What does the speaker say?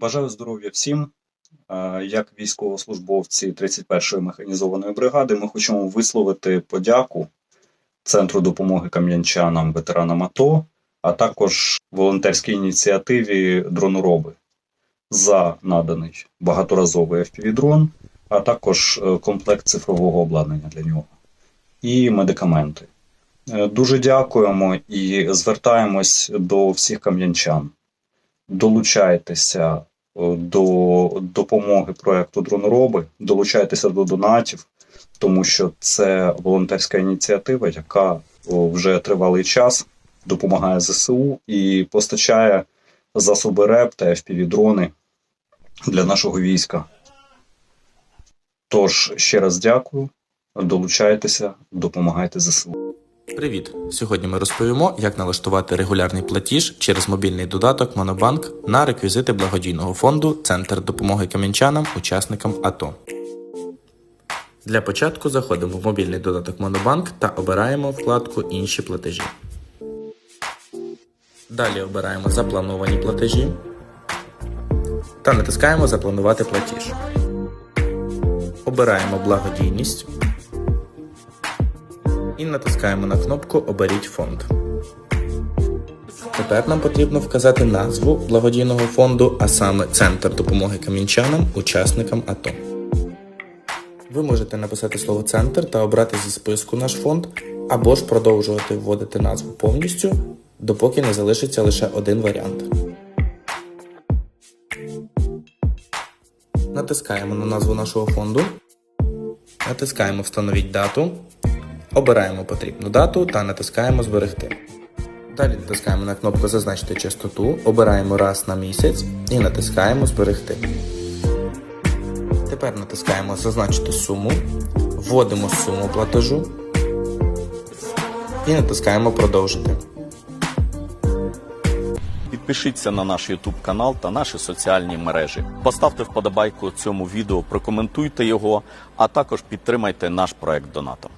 Бажаю здоров'я всім. Е, Як військовослужбовці 31-ї механізованої бригади, ми хочемо висловити подяку Центру допомоги кам'янчанам, ветеранам АТО, а також волонтерській ініціативі Дронороби за наданий багаторазовий FPV-дрон, а також е, комплект цифрового обладнання для нього і медикаменти. Е, Дуже дякуємо і звертаємось до всіх кам'янчан. Долучайтеся е, до допомоги проекту Дронороби, долучайтеся до донатів, тому що це волонтерська ініціатива, яка вже тривалий час допомагає ЗСУ і постачає засоби РЕП та FPV-дрони для нашого війська. Тож ще раз дякую, долучайтеся, допомагайте ЗСУ. Привіт! Сьогодні ми розповімо, як налаштувати регулярний платіж через мобільний додаток Монобанк на реквізити благодійного фонду Центр допомоги кам'янчанам, учасникам АТО. Для початку заходимо в мобільний додаток Монобанк та обираємо вкладку Інші платежі. Далі обираємо Заплановані платежі та натискаємо Запланувати платіж. Обираємо благодійність і натискаємо на кнопку Оберіть фонд. Тепер нам потрібно вказати назву благодійного фонду, а саме Центр допомоги кам'янчанам, учасникам АТО. Ви можете написати слово Центр та обрати зі списку наш фонд, або ж продовжувати вводити назву повністю, допоки не залишиться лише один варіант. Натискаємо на назву нашого фонду, натискаємо Встановіть дату, обираємо потрібну дату та натискаємо Зберегти. Далі натискаємо на кнопку Зазначити частоту, обираємо раз на місяць і натискаємо Зберегти. Тепер натискаємо Зазначити суму, вводимо суму платежу і натискаємо Продовжити. Підпишіться на наш YouTube канал та наші соціальні мережі. Поставте вподобайку цьому відео, прокоментуйте його, а також підтримайте наш проект донатом.